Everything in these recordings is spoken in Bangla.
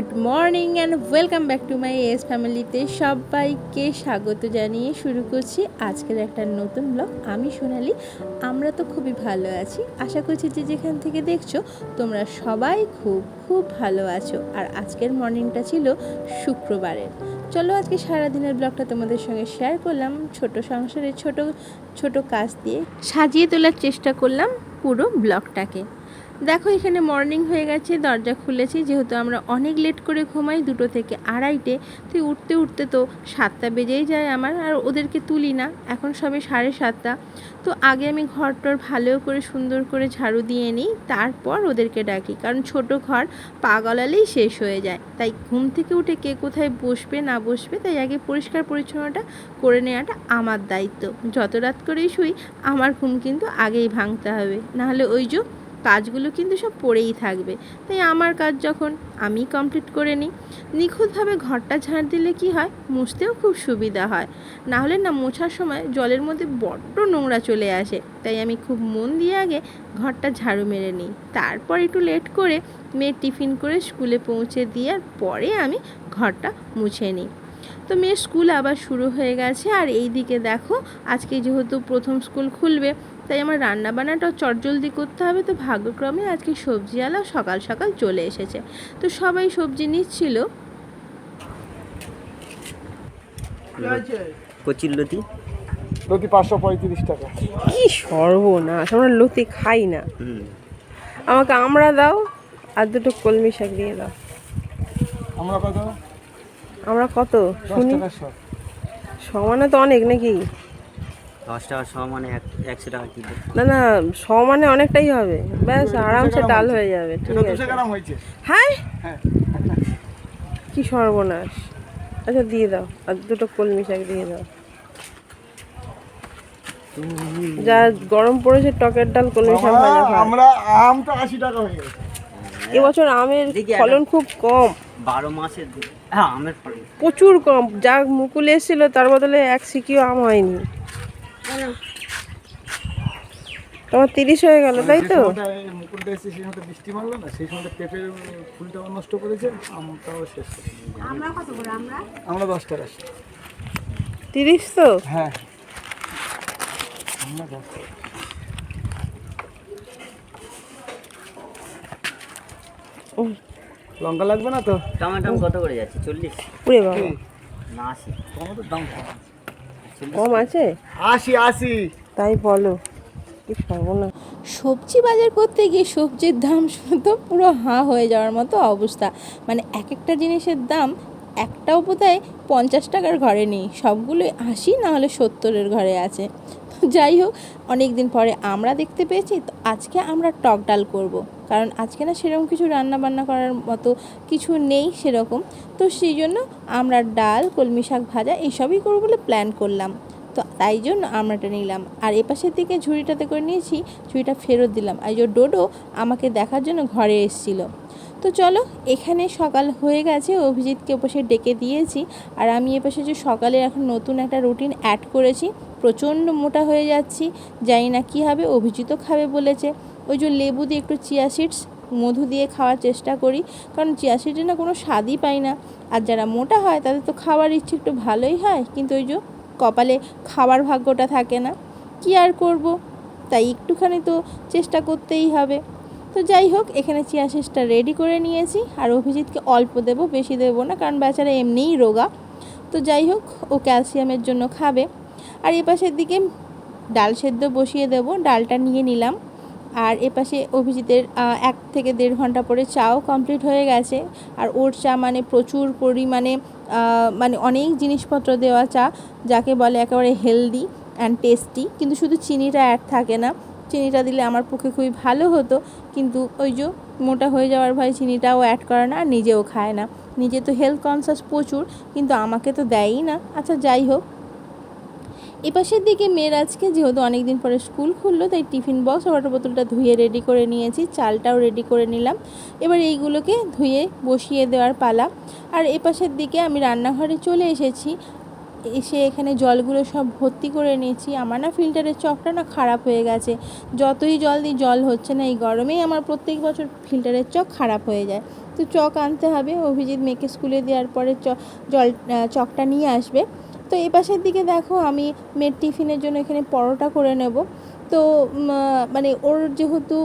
Good morning and welcome back to my S ফ্যামিলিতে সবাইকে স্বাগত জানিয়ে শুরু করছি আজকের একটা নতুন ব্লগ। আমি সোনালি, আমরা তো খুবই ভালো আছি। আশা করছি যে যেখান থেকে দেখছ, তোমরা সবাই খুব খুব ভালো আছো। আর আজকের মর্নিংটা ছিল শুক্রবারের। চলো আজকে সারাদিনের ব্লগটা তোমাদের সঙ্গে শেয়ার করলাম। ছোট সংসারের ছোট ছোট কাজ দিয়ে সাজিয়ে তোলার চেষ্টা করলাম পুরো ব্লগটাকে। দেখো, এখানে মর্নিং হয়ে গেছে, দরজা খুলেছি, যেহেতু আমরা অনেক লেট করে ঘুমাই, দুটো থেকে আড়াইটে। তুই উঠতে উঠতে তো সাতটা বেজেই যায় আমার, আর ওদেরকে তুলি না। এখন সবে সাড়ে সাতটা। তো আগে আমি ঘরটর ভালো করে সুন্দর করে ঝাড়ু দিয়ে নিই, তারপর ওদেরকে ডাকি। কারণ ছোট ঘর পা গলালেই শেষ হয়ে যায়। তাই ঘুম থেকে উঠে কে কোথায় বসবে, না বসবে, তাই আগে পরিষ্কার পরিচ্ছন্নটা করে নেওয়াটা আমার দায়িত্ব। যত রাত করেই শুই, আমার ঘুম কিন্তু আগেই ভাঙতে হবে। নাহলে ওই যে কাজগুলো কিন্তু সব পড়েই থাকবে। তাই আমার কাজ যখন আমি কমপ্লিট করে নিই, নিখুঁতভাবে ঘরটা ঝাঁট দিলে কি হয়? মুছতেও খুব সুবিধা হয়। না হলে না মোছার সময় জলের মধ্যে বড্ড নোংরা চলে আসে। তাই আমি খুব মন দিয়ে আগে ঘরটা ঝাড়ু মেরে নিই। তারপর একটু লেট করে মেয়ের টিফিন করে স্কুলে পৌঁছে দেওয়ার পরে আমি ঘরটা মুছে নিই। তো মেয়ের স্কুল আবার শুরু হয়ে গেছে। আর এই দিকে দেখো, আজকে যেহেতু প্রথম স্কুল খুলবে তাই আমার রান্না বান্নাটাও চটজলদি করতে হবে। তো ভাগ্যক্রমে আজকে সবজিওয়ালা সকাল সকাল চলে এসেছে। তো সবাই সবজি নিচ্ছিল। কচির লতি। লতি পাঁচশো পঁয়ত্রিশ টাকা। কি সর্বনাশ আমরা লতি খাই না। আমাকে আমরা দাও আর দুটো কলমি শাক দিয়ে দাও। আমরা কত? আমরা কত? শুনি। সমানে তো অনেক নাকি? দশ টাকা সমানে একশো টাকা কিলো। না না সমানে অনেকটাই হবে। ব্যাস আরামসে ডাল হয়ে যাবে ঠিক আছে। হ্যাঁ? হ্যাঁ। কি সর্বনাশ। আচ্ছা দিয়ে দাও। আর দুটো কলমি শাক দিয়ে দাও। যা গরম পড়েছে টকের ডাল কলমি শাক আমরা আম তো আশি টাকা হয়ে গেছে। এবছর আমের ফলন খুব কম। বারো মাসের হ্যাঁ আমের ফলন। প্রচুর কম। যা মুকুল এসেছিল তার বদলে এক সিকিও আম হয়নি। তোমার তিরিশ হয়ে গেল তাই তো? মুকুলটা এসে সেই বৃষ্টি মারলো না সেই পেঁপের ফুলটাও নষ্ট করেছে আমটাও শেষ করে আমরা তিরিশ তো? হ্যাঁ। আমরা লঙ্কা লাগবে না তো? টমেটো কত করে যাচ্ছে? চল্লিশ? না আশি। টমেটোর দাম কম। কম আছে? আশি আশি। তাই বলো কি সর্বনাশ। সবজি বাজার করতে গিয়ে সবজির দাম শুনে তো পুরো হাঁ হয়ে যাওয়ার মতো অবস্থা। মানে এক একটা জিনিসের দাম একটাও বোধহয় পঞ্চাশ টাকার ঘরে নেই। সবগুলোই আশি না হলে সত্তরের ঘরে আছে। তো যাই হোক অনেক দিন পরে আমরা দেখতে পেয়েছি তো আজকে আমরা টক ডাল করব। কারণ আজকে না সেরকম কিছু রান্না বান্না করার মতো কিছু নেই সেরকম। তো সেই জন্য আমরা ডাল, কলমি শাক ভাজা এইসবই করব বলে প্ল্যান করলাম। তো তাই জন্য আমরাটা নিলাম। আর এপাশের দিকে ঝুড়িটাতে করে নিয়েছি, ঝুড়িটা ফেরত দিলাম। আর যে ডোডো আমাকে দেখার জন্য ঘরে এসেছিল। তো চলো, এখানে সকাল হয়ে গেছে, অভিজিৎকে পাশে ডেকে দিয়েছি। আর আমি এপাশে যে সকালে এখন নতুন একটা রুটিন অ্যাড করেছি, প্রচণ্ড মোটা হয়ে যাচ্ছি। জানি না কী হবে, অভিজিৎও খাবে বলেছে। ওই যে লেবু দিয়ে একটু চিয়া সিডস, মধু দিয়ে খাওয়ার চেষ্টা করি, কারণ চিয়া সিডে না কোনো স্বাদই পাই না। আর যারা মোটা হয়, তাদের তো খাওয়ার ইচ্ছে একটু ভালোই হয়, কিন্তু ওই যে কপালে খাবার ভাগ্যটা থাকে না। কি আর করব? তাই একটুখানি তো চেষ্টা করতেই হবে। তো যাই হোক, এখানে চিয়া সিডসটা রেডি করে নিয়েছি। আর অভিজিৎকে অল্প দেবো, বেশি দেবো না, কারণ বেচারা এমনিই রোগা। তো যাই হোক, ও ক্যালসিয়ামের জন্য খাবে। আর এ পাশের দিকে ডাল সেদ্ধ বসিয়ে দেব, ডালটা নিয়ে নিলাম। আর এপাশে অভিজিতের এক থেকে দেড় ঘণ্টা পরে চাও কমপ্লিট হয়ে গেছে। আর ওর চা মানে প্রচুর পরিমাণে মানে অনেক জিনিসপত্র দেওয়া চা, যাকে বলে একেবারে হেলদি অ্যান্ড টেস্টি কিন্তু শুধু চিনিটা অ্যাড থাকে না। চিনিটা দিলে আমার পক্ষে খুবই ভালো হতো। কিন্তু ওই যে মোটা হয়ে যাওয়ার ভয় চিনিটাও অ্যাড করে না, আর নিজেও খায় না। নিজে তো হেলথ কনসাস প্রচুর, কিন্তু আমাকে তো দেয়ই না। আচ্ছা যাই হোক। এপাশের দিকে মেয়ের আজকে, যেহেতু অনেক দিন পরে স্কুল খুললো, তাই টিফিন বক্স ওয়াটার বোতলটা ধুয়ে রেডি করে নিয়েছি, চালটাও রেডি করে নিলাম। এবার এইগুলোকে ধুয়ে বসিয়ে দেওয়ার পালা। আর এপাশের দিকে আমি রান্নাঘরে চলে এসেছি। এসে এখানে জলগুলো সব ভর্তি করে নিয়েছি। আমার না ফিল্টারের চকটা না খারাপ হয়ে গেছে। যতই জল দিই, জল হচ্ছে না। এই গরমেই আমার প্রত্যেক বছর ফিল্টারের চক খারাপ হয়ে যায়। তো চক আনতে হবে। অভিজিৎ মেয়েকে স্কুলে দেওয়ার পরে চ জল চকটা নিয়ে আসবে। তো এ পাশের দিকে দেখো আমি মেয়ের টিফিনের জন্য এখানে পরোটা করে নেব। তো মানে ওর যেহেতু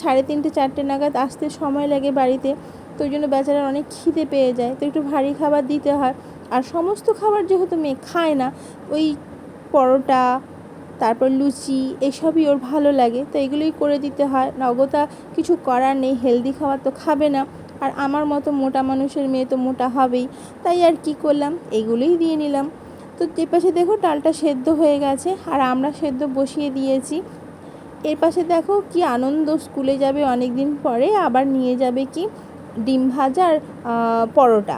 সাড়ে তিনটে, চারটে নাগাদ আসতে সময় লাগে বাড়িতে, তো ওই জন্য বেচারার অনেক খিদে পেয়ে যায়। তো একটু ভারী খাবার দিতে হয়। আর সমস্ত খাবার যেহেতু মেয়ে খায় না, ওই পরোটা, তারপর লুচি, এসবই ওর ভালো লাগে। তো এগুলোই করে দিতে হয়। নগতা কিছু করার নেই, হেলদি খাবার তো খাবে না। আর আমার মতো মোটা মানুষের মেয়ে তো মোটা হবেই। তাই আর কি করলাম? এগুলোই দিয়ে নিলাম। তো যে পাশে দেখো ডালটা সেদ্ধ হয়ে গেছে আর আমরা সেদ্ধ বসিয়ে দিয়েছি। এর পাশে দেখো কি আনন্দ, স্কুলে যাবে অনেক দিন পরে, আবার নিয়ে যাবে কি ডিম ভাজার পরোটা।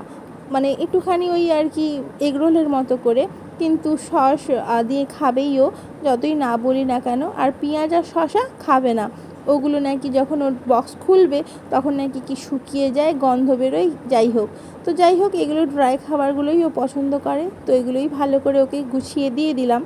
মানে একটুখানি ওই আর কি এগরোলের মতো করে, কিন্তু সস দিয়ে খাবেই ও, যতই না বলি না কেন। আর পেঁয়াজ আর শশা খাবে না। ওগুলো নাকি যখন ওর বক্স খুলবে, তখন নাকি কি শুকিয়ে যায়, গন্ধ বেরোয়, যাই হোক। তো যাই হোক, এগুলো ড্রাই খাবারগুলোই ও পছন্দ করে। তো এগুলোই ভালো করে ওকে গুছিয়ে দিয়ে দিলাম।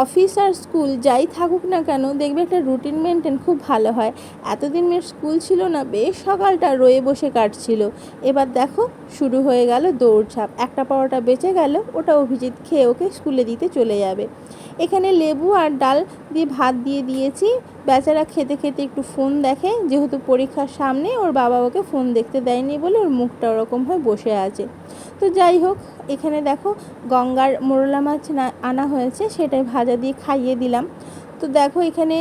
অফিস আর স্কুল যাই থাকুক না কেন, দেখবে একটা রুটিন মেনটেন খুব ভালো হয়। এতদিন মেয়ের স্কুল ছিল না, বেশ সকালটা রয়ে বসে কাটছিল। এবার দেখো, শুরু হয়ে গেল দৌড়ঝাঁপ। একটা পাওয়াটা বেঁচে গেল, ওটা অভিজিৎ খেয়ে ওকে স্কুলে দিতে চলে যাবে। এখানে লেবু আর ডাল দিয়ে ভাত দিয়ে দিয়েছি। বেচারা খেতে খেতে একটু ফোন দেখে, যেহেতু পরীক্ষার সামনে ওর বাবা ওকে ফোন দেখতে দেয়নি বলে ওর মুখটা ওরকম হয়ে বসে আছে। তো যাই হোক, এখানে দেখো গঙ্গার মোরলা মাছ না আনা হয়েছে, সেটাই ভাজা দিয়ে খাইয়ে দিলাম। তো দেখো এখানে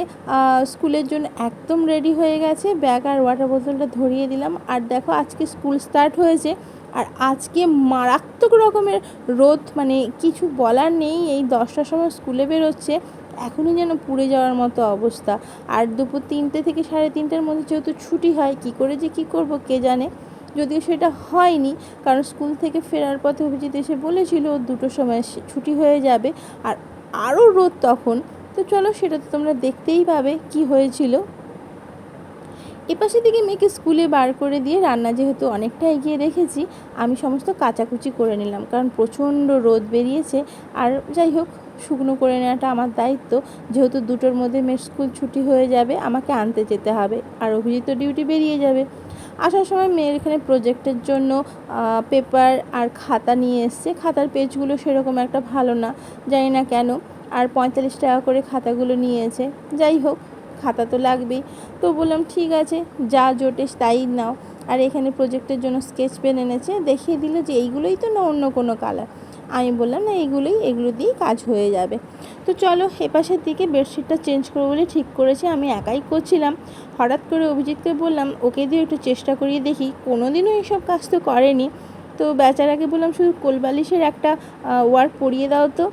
স্কুলের জন্য একদম রেডি হয়ে গেছে ব্যাগ আর ওয়াটার বোতলটা ধরিয়ে দিলাম। আর দেখো আজকে স্কুল স্টার্ট হয়েছে, আর আজকে মারাত্মক রকমের রোদ মানে কিছু বলার নেই, এই দশটার সময় স্কুলে বেরোচ্ছে। এখনই যেন পুড়ে যাওয়ার মতো অবস্থা। আর দুপুর তিনটে থেকে সাড়ে তিনটের মধ্যে যেহেতু ছুটি হয়, কি করে যে কি করব কে জানে? যদিও সেটা হয়নি, কারণ স্কুল থেকে ফেরার পথে অভিজিৎ এসে বলেছিল দুটোর সময় ছুটি হয়ে যাবে। আর আরও রোদ তখন। তো চলো সেটা তো তোমরা দেখতেই পাবে কি হয়েছিল। এপাশে দিকে মেয়েকে স্কুলে বার করে দিয়ে রান্না যেহেতু অনেকটা এগিয়ে রেখেছি, আমি সমস্ত কাচাকুচি করে নিলাম, কারণ প্রচণ্ড রোদ বেরিয়েছে। আর যাই হোক শুকনো করে নেওয়াটা আমার দায়িত্ব। যেহেতু দুটোর মধ্যে মেয়ের স্কুল ছুটি হয়ে যাবে, আমাকে আনতে যেতে হবে আর অভিজিৎ ডিউটি বেরিয়ে যাবে। আসার সময় মেয়ের এখানে প্রজেক্টের জন্য পেপার আর খাতা নিয়ে এসছে। খাতার পেজগুলো সেরকম একটা ভালো না, জানি না কেন। আর পঁয়তাল্লিশ টাকা করে খাতাগুলো নিয়েছে। যাই হোক, খাতা তো লাগবেই। তো বললাম, ঠিক আছে, যা জোটে তাই নাও। আর এখানে প্রজেক্টের জন্য স্কেচ পেন এনেছে। দেখিয়ে দিল যে এইগুলোই তো না অন্য কোনো কালার আমি বললাম, না এইগুলোই এগুলো দিয়েই কাজ হয়ে যাবে। তো চলো, এপাশের দিকে বেডশিটটা চেঞ্জ করব বলে ঠিক করেছি, আমি একাই করছিলাম। হঠাৎ করে অভিজিৎকে বললাম, ওকে দিয়ে একটু চেষ্টা করিয়ে দেখি। কোনো দিনও এইসব কাজ তো করেনি। তো বেচারাকে বললাম, শুধু কোলবালিশের একটা ওয়ার্ক পরিয়ে দাও তো।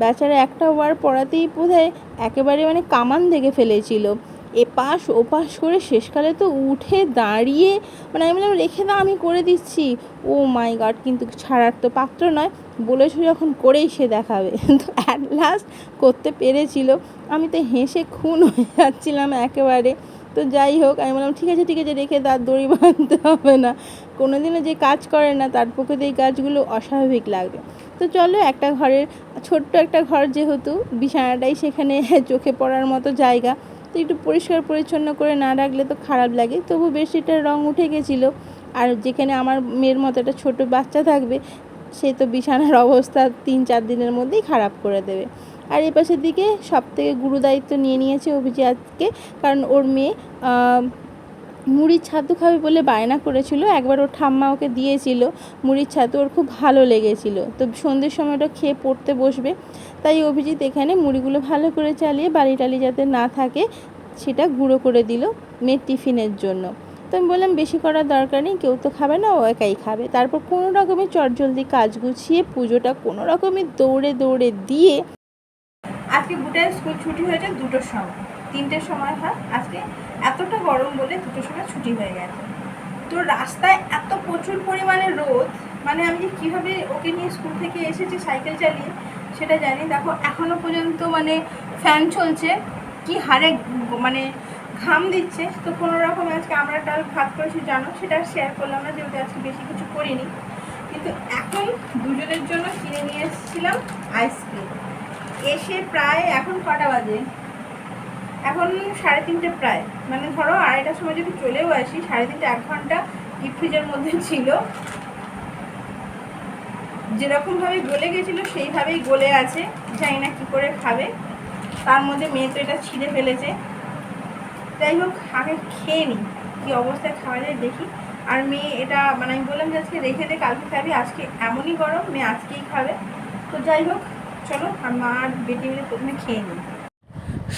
বেচারা একটা ওয়ার্ক পড়াতেই বোধহয় একেবারে মানে কামান দেখে ফেলেছিল। এপাশ ওপাশ করে শেষকালে তো উঠে দাঁড়িয়ে মানে আমি বললাম, রেখে দাও, আমি করে দিচ্ছি। ও মাই গড, কিন্তু ছাড়ার তো পাত্র নয়। বলেছ যখন, করেই সে দেখাবে। তো অ্যাট লাস্ট করতে পেরেছিল। আমি তো হেসে খুন হয়ে যাচ্ছিলাম একেবারে। তো যাই হোক, আমি বললাম, ঠিক আছে ঠিক আছে, রেখে তার দড়ি বাঁধতে হবে না। কোনো দিনও যে কাজ করে না, তার পক্ষে তো এই কাজগুলো অস্বাভাবিক লাগবে। তো চলো, একটা ঘরের, ছোট্ট একটা ঘর যেহেতু, বিছানাটাই সেখানে চোখে পড়ার মতো জায়গা। তো একটু পরিষ্কার পরিচ্ছন্ন করে না রাখলে তো খারাপ লাগে। তবু বেডশিটের রঙ উঠে গেছিল। আর যেখানে আমার মেয়ের মতো একটা ছোটো বাচ্চা থাকবে, সে তো বিছানার অবস্থা তিন চার দিনের মধ্যেই খারাপ করে দেবে। আর এ পাশের দিকে সব থেকে গুরু দায়িত্ব নিয়ে নিয়েছে অভিজিৎকে কারণ ওর মেয়ে মুড়ির ছাতু খাবে বলে বায়না করেছিল। একবার ওর ঠাম্মা ওকে দিয়েছিল মুড়ির ছাতু, ওর খুব ভালো লেগেছিল। তো সন্ধ্যের সময় ওটা খেয়ে পড়তে বসবে। তাই অভিজিৎ এখানে মুড়িগুলো ভালো করে চালিয়ে বালি টালি যাতে না থাকে, সেটা গুঁড়ো করে দিল মেয়ের টিফিনের জন্য। তো আমি বললাম, বেশি করার দরকার নেই, কেউ তো খাবে না, ও একাই খাবে। তারপর কোনো রকমের চটজলদি কাজ গুছিয়ে পুজোটা কোনো রকমের দৌড়ে দৌড়ে দিয়ে আজকে বুটের স্কুল ছুটি হয়েছে দুটোর সময়। তিনটের সময় হয়। আজকে এতটা গরম বলে দুটোর সময় ছুটি হয়ে গেছে। তো রাস্তায় এত প্রচুর পরিমাণে রোদ মানে আমি যে কীভাবে ওকে নিয়ে স্কুল থেকে এসেছি সাইকেল চালিয়ে সেটা জানি দেখো এখনও পর্যন্ত মানে ফ্যান চলছে, কি হারে মানে ঘাম দিচ্ছে। তো কোনো রকম আজকে আমরা ডাল ভাত করেছি, জানো, সেটা শেয়ার করলাম না, যেহেতু আজকে বেশি কিছু করিনি। কিন্তু এখন দুজনের জন্য কিনে নিয়ে এসেছিলাম আইসক্রিম এসে প্রায় এখন কটা বাজে? এখন সাড়ে তিনটে প্রায়। মানে ধরো আড়াইটার সময় যদি চলেও আসি, সাড়ে তিনটে এক ঘণ্টা ডিপ ফ্রিজের মধ্যে ছিল। যেরকমভাবে গলে গেছিল, সেইভাবেই গলে আছে। জানি না কী করে খাবে। তার মধ্যে মেয়ে তো এটা ছিঁড়ে ফেলেছে। যাই হোক, আগে খেয়ে নিই। কী অবস্থায় খাওয়া যায় দেখি। আর মেয়ে এটা মানে আমি বললাম যে আজকে রেখে দে, কালকে খাবি। আজকে এমনই গরম, মেয়ে আজকেই খাবে। তো যাই হোক, চলো আর বেটি মিলে প্রথমে খেয়ে নিই।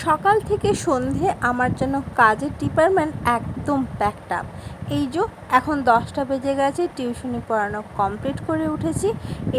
সকাল থেকে সন্ধে আমার জন্য কাজের ডিপার্টমেন্ট একদম প্যাকড আপ এই যে, এখন দশটা বেজে গেছে টিউশনি পড়ানো কমপ্লিট করে উঠেছি,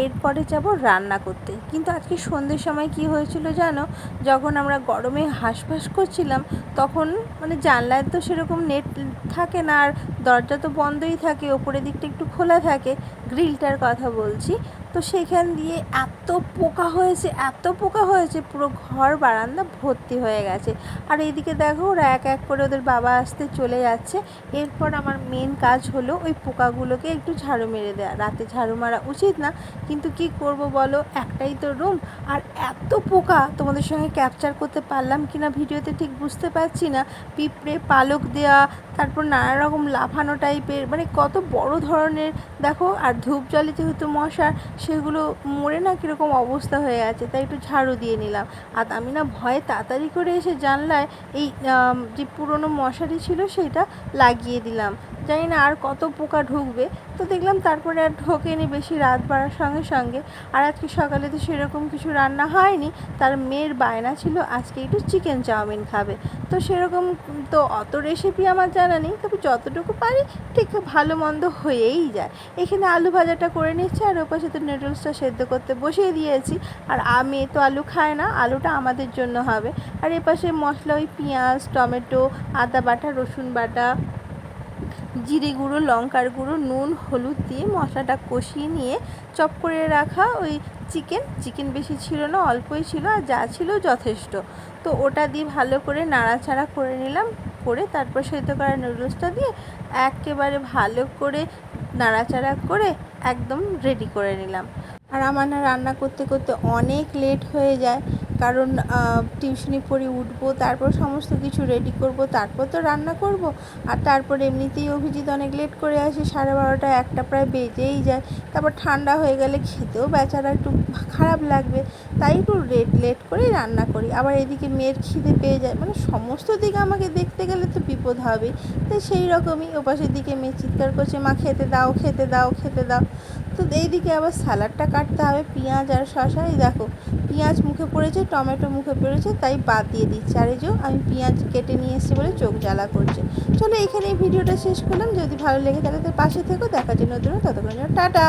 এরপরে যাব রান্না করতে। কিন্তু আজকে সন্ধ্যের সময় কি হয়েছিল জানো, যখন আমরা গরমে হাঁসফাঁস করছিলাম, তখন মানে জানলায় তো সেরকম নেট থাকে না, আর দরজা তো বন্ধই থাকে, ওপরের দিকটা একটু খোলা থাকে গ্রিলটার কথা বলছি। তো সেখান দিয়ে এত পোকা হয়েছে, এত পোকা হয়েছে, পুরো ঘর বারান্দা ভর্তি হয়ে গেছে। আর এইদিকে দেখো ওরা এক এক করে ওদের বাবা আসতে চলে যাচ্ছে। এরপর আমার মেন কাজ হলো ওই পোকাগুলোকে একটু ঝাড়ু মেরে দেওয়া রাতে ঝাড়ু মারা উচিত না, কিন্তু কি করব বলো? একটাই তো রুম আর এত পোকা তোমাদের সঙ্গে ক্যাপচার করতে পারলাম কি না ভিডিওতে ঠিক বুঝতে পারছি না। পিঁপড়ে, পালক দেওয়া তারপর নানা রকম লাফানো টাইপের মানে কত বড় ধরনের। দেখো, আর ধূপ জলে যেহেতু মশার সেগুলো মরে না কীরকম অবস্থা হয়ে আছে, তাই একটু ঝাড়ু দিয়ে নিলাম। আর আমি না ভয়ে তাড়াতাড়ি করে এসে জানলায় এই যে পুরনো মশারি ছিল, সেটা লাগিয়ে দিলাম। জানি না আর কত পোকা ঢুকবে। তো দেখলাম তারপরে আর ঢোকেনি বেশি রাত বাড়ার সঙ্গে সঙ্গে। আর আজকে সকালে তো সেরকম কিছু রান্না হয়নি। তার মেয়ের বায়না ছিল, আজকে একটু চিকেন চাউমিন খাবে। তো সেরকম তো অত রেসিপি আমার জানা নেই। তবে যতটুকু পারি, ঠিক ভালো মন্দ হয়েই যায়। এখানে আলু ভাজাটা করে নিচ্ছি, আর ওপাশে তো নুডলসটা সেদ্ধ করতে বসিয়ে দিয়েছি। আর আমি তো আলু খায় না, আলুটা আমাদের জন্য হবে। আর এপাশে মশলা ওই পেঁয়াজ, টমেটো, আদা বাটা, রসুন বাটা জিরে গুঁড়ো, লঙ্কার গুঁড়ো, নুন, হলুদ দিয়ে মশলাটা কষিয়ে নিয়ে চপ করে রাখা ওই চিকেন। চিকেন বেশি ছিল না, অল্পই ছিল আর যা ছিল যথেষ্ট। তো ওটা দিয়ে ভালো করে নাড়াচাড়া করে নিলাম, করে তারপর সেদ্ধ করা নুডলসটা দিয়ে একেবারে ভালো করে নাড়াচাড়া করে একদম রেডি করে নিলাম। আর আমার রান্না করতে করতে অনেক লেট হয়ে যায়। কারণ টিউশনি পড়ে উঠবো, তারপর সমস্ত কিছু রেডি করব, তারপর তো রান্না করব। আর তারপর এমনিতেই অভিজিৎ অনেক লেট করে আসে, সাড়ে বারোটা একটা প্রায় বেজেই যায়। তারপর ঠান্ডা হয়ে গেলে খেতেও বেচারা একটু খারাপ লাগবে। তাই একটু লেট লেট করেই রান্না করি। আবার এদিকে মেয়ের খিদে পেয়ে যায়। মানে সমস্ত দিকে আমাকে দেখতে গেলে তো বিপদ হবেই। তাই সেই রকমই ওপাশের দিকে মেয়ে চিৎকার করছে, মা, খেতে দাও খেতে দাও খেতে দাও। তো এইদিকে আবার স্যালাডটা কাটতে হবে, পেঁয়াজ আর শশা এই দেখো, পেঁয়াজ মুখে পড়েছে, টমেটো মুখে পড়েছে, তাই বাদ দিয়ে দিচ্ছে। আর এই যে আমি পেঁয়াজ কেটে নিয়ে এসেছি বলে চোখ জ্বালা করছে। চলো এখানে ভিডিওটা শেষ করলাম। যদি ভালো লেগে তাহলে তো পাশে থেকো, দেখার জন্য ততক্ষণ টাটা।